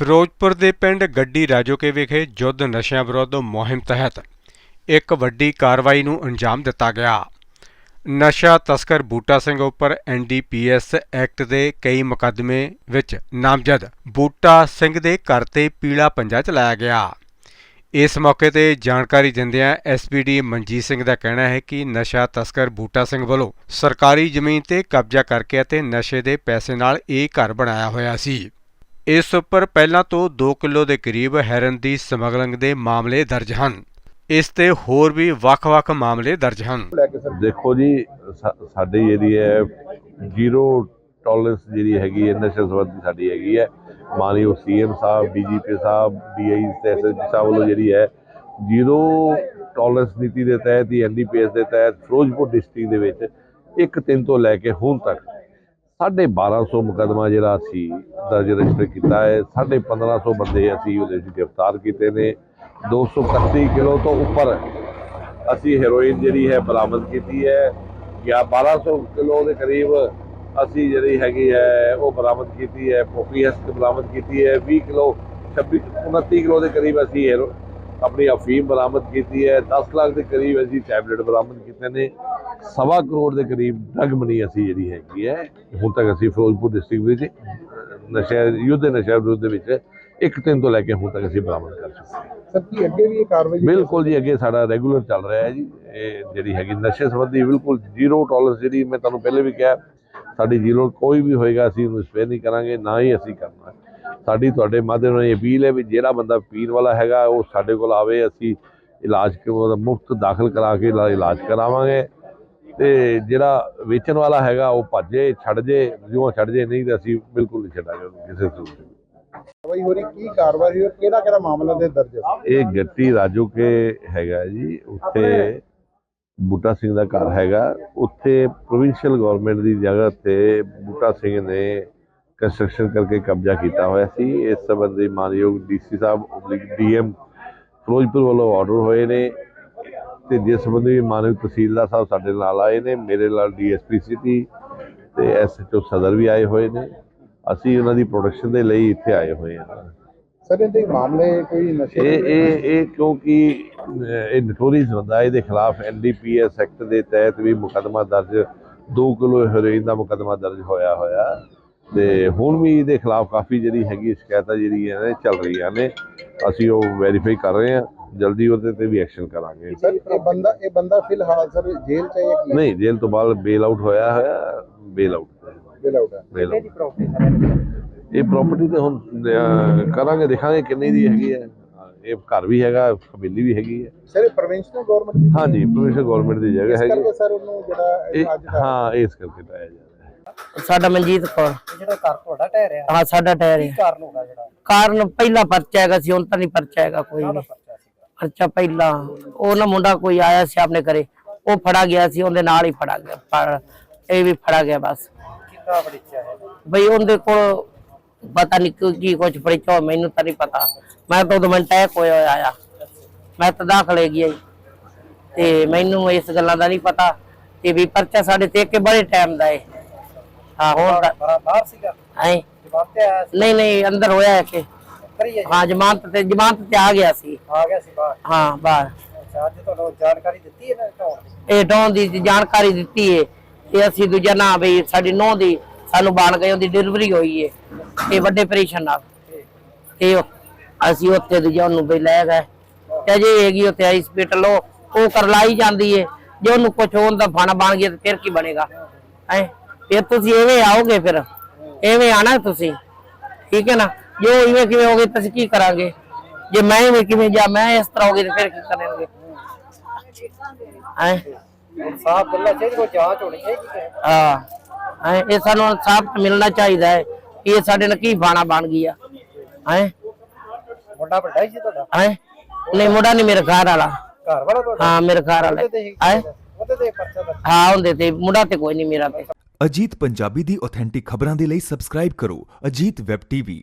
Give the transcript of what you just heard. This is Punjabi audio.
ਫਿਰੋਜ਼ਪੁਰ ਦੇ ਪਿੰਡ ਗੱਡੀ ਰਾਜੋਕੇ ਵਿਖੇ ਯੁੱਧ ਨਸ਼ਿਆਂ ਵਿਰੁੱਧ ਮੁਹਿੰਮ ਤਹਿਤ ਇੱਕ ਵੱਡੀ ਕਾਰਵਾਈ ਨੂੰ ਅੰਜਾਮ ਦਿੱਤਾ ਗਿਆ। ਨਸ਼ਾ ਤਸਕਰ ਬੂਟਾ ਸਿੰਘ ਉੱਪਰ ਐਨਡੀਪੀਐਸ ਐਕਟ ਦੇ ਕਈ ਮੁਕੱਦਮੇ ਵਿੱਚ ਨਾਮਜ਼ਦ ਬੂਟਾ ਸਿੰਘ ਦੇ ਘਰ ਤੇ ਪੀਲਾ ਪੰਜਾ ਚਲਾਇਆ ਗਿਆ। ਇਸ ਮੌਕੇ ਤੇ ਜਾਣਕਾਰੀ ਦਿੰਦਿਆਂ ਐਸਪੀਡੀ ਮਨਜੀਤ ਸਿੰਘ ਦਾ ਕਹਿਣਾ ਹੈ ਕਿ ਨਸ਼ਾ ਤਸਕਰ ਬੂਟਾ ਸਿੰਘ ਵੱਲੋਂ ਸਰਕਾਰੀ ਜ਼ਮੀਨ ਤੇ ਕਬਜ਼ਾ ਕਰਕੇ ਅਤੇ ਨਸ਼ੇ ਦੇ ਪੈਸੇ ਨਾਲ ਇਹ ਘਰ ਬਣਾਇਆ ਹੋਇਆ ਸੀ। ਇਸ ਉੱਪਰ ਪਹਿਲਾਂ ਤੋਂ 2 ਕਿਲੋ ਦੇ ਕਰੀਬ ਹੈਰਨ ਦੀ ਸਮਗਲਿੰਗ ਦੇ ਮਾਮਲੇ ਦਰਜ ਹਨ। ਇਸ ਤੇ ਹੋਰ ਵੀ ਵੱਖ-ਵੱਖ ਮਾਮਲੇ ਦਰਜ ਹਨ। ਦੇਖੋ ਜੀ, ਸਾ- ਜਿਹੜੀ ਹੈ ਜ਼ੀਰੋ ਟੋਲਰੈਂਸ ਜਿਹੜੀ ਹੈਗੀ ਹੈ, ਨਸ਼ਾ ਸੰਬੰਧੀ ਸਾਡੀ ਹੈਗੀ ਹੈ। ਮਾਨਯੋਗ ਸੀਐਮ ਸਾਹਿਬ ਡੀਜੀਪੀ ਸਾਹਿਬ ਡੀਆਈ ਤੇ ਐਸਐਸਪੀ ਸਾਹਿਬ ਵੱਲੋਂ ਜਿਹੜੀ ਹੈ ਜ਼ੀਰੋ ਟੋਲਰੈਂਸ ਨੀਤੀ ਦੇ ਤਹਿਤ ਹੀ ਐਨਡੀਪੀਐਸ ਦੇ ਤਹਿਤ, ਫਿਰੋਜ਼ਪੁਰ ਡਿਸਟ੍ਰਿਕਟ ਦੇ ਵਿੱਚ ਇੱਕ ਤਿੰਨ ਤੋਂ ਲੈ ਕੇ ਹੁਣ ਤੱਕ 1250 ਮੁਕਦਮਾ ਜਿਹੜਾ ਅਸੀਂ ਦਰਜ ਰਜਿਸਟਰ ਕੀਤਾ ਹੈ 1550 ਬੰਦੇ ਅਸੀਂ ਉਹਦੇ ਵਿੱਚ ਗ੍ਰਿਫਤਾਰ ਕੀਤੇ ਨੇ। 231 ਕਿਲੋ ਤੋਂ ਉੱਪਰ ਅਸੀਂ ਹੈਰੋਇਨ ਜਿਹੜੀ ਹੈ ਬਰਾਮਦ ਕੀਤੀ ਹੈ ਜਾਂ 1200 ਕਿਲੋ ਦੇ ਕਰੀਬ ਅਸੀਂ ਜਿਹੜੀ ਹੈਗੀ ਹੈ ਉਹ ਬਰਾਮਦ ਕੀਤੀ ਹੈ ਪੋਪੀ ਹਸਕ ਬਰਾਮਦ ਕੀਤੀ ਹੈ। 20 ਕਿਲੋ 26 29 ਕਿਲੋ ਦੇ ਕਰੀਬ ਅਸੀਂ ਆਪਣੀ ਅਫੀਮ ਬਰਾਮਦ ਕੀਤੀ ਹੈ। 10 ਲੱਖ ਦੇ ਕਰੀਬ ਅਸੀਂ ਟੈਬਲੇਟ ਬਰਾਮਦ ਕੀਤੇ ਨੇ। ਸਵਾ ਕਰੋੜ ਦੇ ਕਰੀਬ ਡਰਗ ਮਨੀ ਅਸੀਂ ਜਿਹੜੀ ਹੈਗੀ ਹੈ ਹੁਣ ਤੱਕ ਅਸੀਂ ਫਿਰੋਜ਼ਪੁਰ ਡਿਸਟ੍ਰਿਕਟ ਵਿੱਚ ਨਸ਼ਾ ਯੁੱਧ ਨਸ਼ਾ ਵਿਰੁੱਧ ਦੇ ਵਿੱਚ ਇੱਕ ਦਿਨ ਤੋਂ ਲੈ ਕੇ ਹੁਣ ਤੱਕ ਅਸੀਂ ਬਰਾਮਦ ਕਰ ਚੁੱਕੇ ਹਾਂ। ਸਰ ਕੀ ਅੱਗੇ ਵੀ ਇਹ ਕਾਰਵਾਈ ਬਿਲਕੁਲ ਜੀ ਅੱਗੇ ਸਾਡਾ ਰੈਗੂਲਰ ਚੱਲ ਰਿਹਾ ਹੈ ਜੀ। ਇਹ ਜਿਹੜੀ ਹੈਗੀ ਨਸ਼ੇ ਸੰਬੰਧੀ ਬਿਲਕੁਲ ਜ਼ੀਰੋ ਟੋਲਰੈਂਸ ਜਿਹੜੀ ਮੈਂ ਤੁਹਾਨੂੰ ਪਹਿਲੇ ਵੀ ਕਿਹਾ ਸਾਡੀ ਜ਼ੀਰੋ ਕੋਈ ਵੀ ਹੋਏਗਾ ਅਸੀਂ ਉਹਨੂੰ ਸਪੇਅਰ ਨਹੀਂ ਕਰਾਂਗੇ ਨਾ ਹੀ ਅਸੀਂ ਕਰਨਾ। ਸਾਡੀ ਤੁਹਾਡੇ ਮਾਧਿਅਮ ਨਾਲ ਅਪੀਲ ਹੈ ਵੀ ਜਿਹੜਾ ਬੰਦਾ ਪੀਣ ਵਾਲਾ ਹੈਗਾ ਉਹ ਸਾਡੇ ਕੋਲ ਆਵੇ ਅਸੀਂ ਇਲਾਜ ਉਹਦਾ ਮੁਫਤ ਦਾਖਲ ਕਰਾ ਕੇ ਇਲਾ- ਇਲਾਜ ਕਰਾਵਾਂਗੇ। ਤੇ ਜਿਹੜਾ ਵੇਚਣ ਵਾਲਾ ਹੈਗਾ ਉਹ ਭੱਜੇ ਛੱਡ ਜੇ ਜਿਉਂ ਛੱਡ ਜੇ ਨਹੀਂ ਤੇ ਅਸੀਂ ਬਿਲਕੁਲ ਨਹੀਂ ਛੱਡਾਂਗੇ ਉਹਨੂੰ ਕਿਸੇ ਸੂਰਤ ਵਿੱਚ। ਕਾਰਵਾਈ ਹੋ ਰਹੀ ਕੀ ਕਾਰਵਾਈ ਹੋਈ ਕਿਹੜਾ ਕਿਹੜਾ ਮਾਮਲਾ ਦੇ ਦਰਜ ਹੈ? ਇਹ ਗੱਟੀ ਰਾਜੋ ਕੇ ਹੈਗਾ ਜੀ ਉੱਥੇ ਬੂਟਾ ਸਿੰਘ ਦਾ ਘਰ ਹੈਗਾ। ਉੱਥੇ ਪ੍ਰੋਵਿੰਸ਼ੀਅਲ ਗਵਰਨਮੈਂਟ ਦੀ ਜਗ੍ਹਾ ਤੇ ਬੂਟਾ ਸਿੰਘ ਨੇ ਕੰਸਟਰਕਸ਼ਨ ਕਰਕੇ ਕਬਜ਼ਾ ਕੀਤਾ ਹੋਇਆ ਸੀ। ਇਸ ਸੰਬੰਧੀ ਮਾਨਯੋਗ ਡੀਸੀ ਸਾਹਿਬ ਡੀਐਮ ਫਿਰੋਜ਼ਪੁਰ ਵੱਲੋਂ ਆਰਡਰ ਹੋਏ ਨੇ। ਤੇ ਜਿਸ ਸੰਬੰਧੀ ਮਾਨਯੋਗ ਤਹਿਸੀਲਦਾਰ ਸਾਹਿਬ ਸਾਡੇ ਨਾਲ ਆਏ ਨੇ ਮੇਰੇ ਨਾਲ ਡੀਐਸਪੀ ਸਿਟੀ ਤੇ ਐਸਐਚਓ ਸਦਰ ਵੀ ਆਏ ਹੋਏ ਨੇ। ਅਸੀਂ ਉਹਨਾਂ ਦੀ ਪ੍ਰੋਟੈਕਸ਼ਨ ਦੇ ਲਈ ਇੱਥੇ ਆਏ ਹੋਏ ਹਾਂ। ਸਰ ਇਹਦੇ ਮਾਮਲੇ ਕੋਈ ਨਸ਼ੇ ਇਹ ਇਹ ਇਹ ਕਿਉਂਕਿ ਇਹ ਨਟੋਰੀਅਸ ਬੰਦਾ ਇਹਦੇ ਖਿਲਾਫ ਐਨਡੀਪੀਐਸ ਐਕਟ ਦੇ ਤਹਿਤ ਵੀ ਮੁਕੱਦਮਾ ਦਰਜ 2 ਕਿਲੋ ਹੈਰੋਇਨ ਦਾ ਮੁਕੱਦਮਾ ਦਰਜ ਹੋਇਆ ਹੋਇਆ। ਤੇ ਹੁਣ ਵੀ ਇਹਦੇ ਖਿਲਾਫ ਕਾਫੀ ਜਿਹੜੀ ਹੈਗੀ ਸ਼ਿਕਾਇਤਾਂ ਜਿਹੜੀਆਂ ਨੇ ਚੱਲ ਰਹੀਆਂ ਨੇ। ਅਸੀਂ ਉਹ ਵੈਰੀਫਾਈ ਕਰ ਰਹੇ ਹਾਂ। ਜਲਦੀ ਉਹਦੇ ਤੇ ਵੀ ਐਕਸ਼ਨ ਕਰਾਂਗੇ। ਸਰ ਇਹ ਬੰਦਾ ਇਹ ਬੰਦਾ ਫਿਲਹਾਲ ਸਰ ਜੇਲ੍ਹ ਚ ਹੈ ਕੀ ਨਹੀਂ ਜੇਲ੍ਹ ਤੋਂ ਬਾਅਦ ਬੇਲ ਆਊਟ ਹੋਇਆ ਹੋਇਆ ਬੇਲ ਆਊਟ ਬੇਲ ਆਊਟ ਹੈ। ਬੇਲ ਇਹ ਪ੍ਰਾਪਰਟੀ ਤੇ ਹੁਣ ਕਰਾਂਗੇ ਦੇਖਾਂਗੇ ਕਿੰਨੀ ਦੀ ਹੈਗੀ ਹੈ। ਇਹ ਘਰ ਵੀ ਹੈਗਾ ਹਵੇਲੀ ਵੀ ਹੈਗੀ ਹੈ। ਸਰ ਇਹ ਪ੍ਰੋਵਿੰਸ਼ਨਲ ਗਵਰਨਮੈਂਟ ਦੀ ਹਾਂਜੀ ਪ੍ਰੋਵਿੰਸ਼ਲ ਗਵਰਨਮੈਂਟ ਦੀ ਜਗ੍ਹਾ ਹੈਗੀ ਕਰਕੇ ਸਰ ਉਹਨੂੰ ਜਿਹੜਾ ਅੱਜ ਹਾਂ ਇਸ ਕਰਕੇ ਪਾਇਆ ਜਾ ਰਿਹਾ ਹੈ। ਸਾਡਾ ਮਨਜੀਤ ਕੌਰ। ਜਿਹੜਾ ਘਰ ਤੁਹਾਡਾ ਟਹਿ ਰਿਹਾ? ਹਾਂ ਸਾਡਾ ਟਾਇਰ ਹੈ ਕਾਰਨ ਹੋਗਾ ਜਿਹੜਾ? ਕਾਰਨ ਪਹਿਲਾ ਪਰਚਾ ਹੈਗਾ ਸੀ ਹੁਣ ਤਾਂ ਨਹੀਂ ਪਰਚਾ ਹੈਗਾ ਕੋਈ ਪਰਚਾ ਪਹਿਲਾ ਉਹ ਨਾ ਮੁੰਡਾ ਕੋਈ ਆਇਆ ਸੀ ਆਪਣੇ ਘਰੇ ਉਹ ਫੜਾ ਗਿਆ ਸੀ ਉਹਦੇ ਨਾਲ ਹੀ ਫੜਾ ਗਿਆ ਇਹ ਵੀ ਫੜਾ ਗਿਆ ਬਸ। ਕਿੰਨਾ ਬੜੀਚਾ ਹੈ? ਬਈ ਉਹਦੇ ਕੋਲ ਪਤਾ ਨਹੀਂ ਕੀ- ਕੀ ਕੁਝ ਪੜਿਆ ਮੈਨੂੰ ਤਾਂ ਨਹੀਂ ਪਤਾ। ਮੈਂ ਤਾਂ ਉਦੋਂ ਮੈਂ ਟੈਕ ਹੋਇਆ ਆਇਆ ਮੈਂ ਤਾਂ ਦਾਖਲੇ ਗਿਆ ਤੇ ਮੈਨੂੰ ਇਸ ਗੱਲਾਂ ਦਾ ਨਹੀਂ ਪਤਾ ਤੇ ਵੀ ਪਰਚਾ ਸਾਡੇ ਤੇ ਇੱਕ ਬੜੇ ਟਾਈਮ ਦਾ ਹੈ ਹਾਂ ਬੜਾ ਬਾਹਰ ਸੀਗਾ? ਨਹੀਂ ਨਹੀਂ ਅੰਦਰ ਹੋਇਆ ਹੈ ਕਿ ਹਾਂ ਜ਼ਮਾਨਤ ਤੇ ਜ਼ਮਾਨਤ ਤੇ ਆ ਗਿਆ ਸੀ। ਆ ਗਿਆ ਸੀ ਬਾਹਰ। ਹਾਂ ਬਾਹਰ। ਅੱਛਾ ਅੱਜ ਤੁਹਾਨੂੰ ਜਾਣਕਾਰੀ ਦਿੱਤੀ ਹੈ ਨਾ ਢਾਉਣ ਦੀ? ਇਹ ਡੌਨ ਦੀ ਜਾਣਕਾਰੀ ਦਿੱਤੀ ਏ ਤੇ ਅਸੀਂ ਦੂਜਾ ਨਾ ਬਈ ਸਾਡੀ ਨੌ ਦੀ ਸਾਨੂੰ ਬਾਣ ਗਏ ਉਹਦੀ ਡਿਲੀਵਰੀ ਹੋਈ ਏ। ਇਹ ਵੱਡੇ ਆਪਰੇਸ਼ਨ ਨਾਲ। ਤੇ ਉਹ- ਅਸੀਂ ਉੱਥੇ ਦੂਜਾ ਉਹਨੂੰ ਬਈ ਲੈ ਗਏ। ਤੇ ਜੇ ਹੈਗੀ ਉੱਥੇ ਹਸਪੀਟਲ ਉਹ ਉਹ ਕਰਲਾਈ ਜਾਂਦੀ ਏ। ਜੇ ਉਹਨੂੰ ਕੁਝ ਹੋਣ ਦਾ ਫਣ ਬਣ ਗਿਆ ਤੇ ਫਿਰ ਕੀ ਬਣੇਗਾ? ਹੈ? ਫਿਰ ਤੁਸੀਂ ਐਵੇਂ ਆਓਗੇ ਫਿਰ। ਐਵੇਂ ਆਣਾ ਤੁਸੀਂ। ਠੀਕ ਹੈ ਨਾ? ਜੋ ਇਵੇਂ ਕਿਵੇਂ ਹੋਗੇ ਤੁਸੀਂ ਕੀ ਕਰਾਂਗੇ? ਜੇ ਮੈਂ ਇਵੇਂ ਕਿਵੇਂ ਜਾ ਮੈਂ ਇਸ ਤਰ੍ਹਾਂ ਹੋ ਗਈ ਤੇ ਫਿਰ ਕੀ ਕਰਾਂਗੇ ਹੈ? ਇਨਸਾਫ ਮਿਲਣਾ ਚਾਹੀਦਾ ਕੋਈ ਜਾਂਚ ਹੋਣੀ ਚਾਹੀਦੀ ਹੈ। ਹਾਂ। ਹੈਂ, ਇਹ ਸਾਨੂੰ ਇਨਸਾਫ ਮਿਲਣਾ ਚਾਹੀਦਾ ਹੈ ਕਿ ਇਹ ਸਾਡੇ ਨਾਲ ਕੀ ਬਾਣਾ ਬਣ ਗਿਆ ਹੈ? ਮੁੰਡਾ ਵੱਡਾ ਹੀ ਸੀ ਤੁਹਾਡਾ? ਹੈ? ਨਹੀਂ ਮੁੰਡਾ ਨਹੀਂ ਮੇਰੇ ਘਰ ਵਾਲਾ। ਘਰ ਵਾਲਾ ਤੁਹਾਡਾ? ਹਾਂ ਮੇਰੇ ਘਰ ਵਾਲਾ। ਤੇ ਹੀ ਹੈ? ਉਹਦੇ ਤੇ ਹੀ ਪਰਚਾ ਹਾਂ ਹੁੰਦੇ ਤੇ। ਮੁੰਡਾ ਤੇ ਕੋਈ ਨਹੀਂ ਮੇਰਾ ਤੇ। ਅਜੀਤ ਪੰਜਾਬੀ ਦੀ ਆਥੈਂਟਿਕ ਖਬਰਾਂ ਦੇ ਲਈ ਸਬਸਕ੍ਰਾਈਬ ਕਰੋ ਅਜੀਤ ਵੈਬ ਟੀਵੀ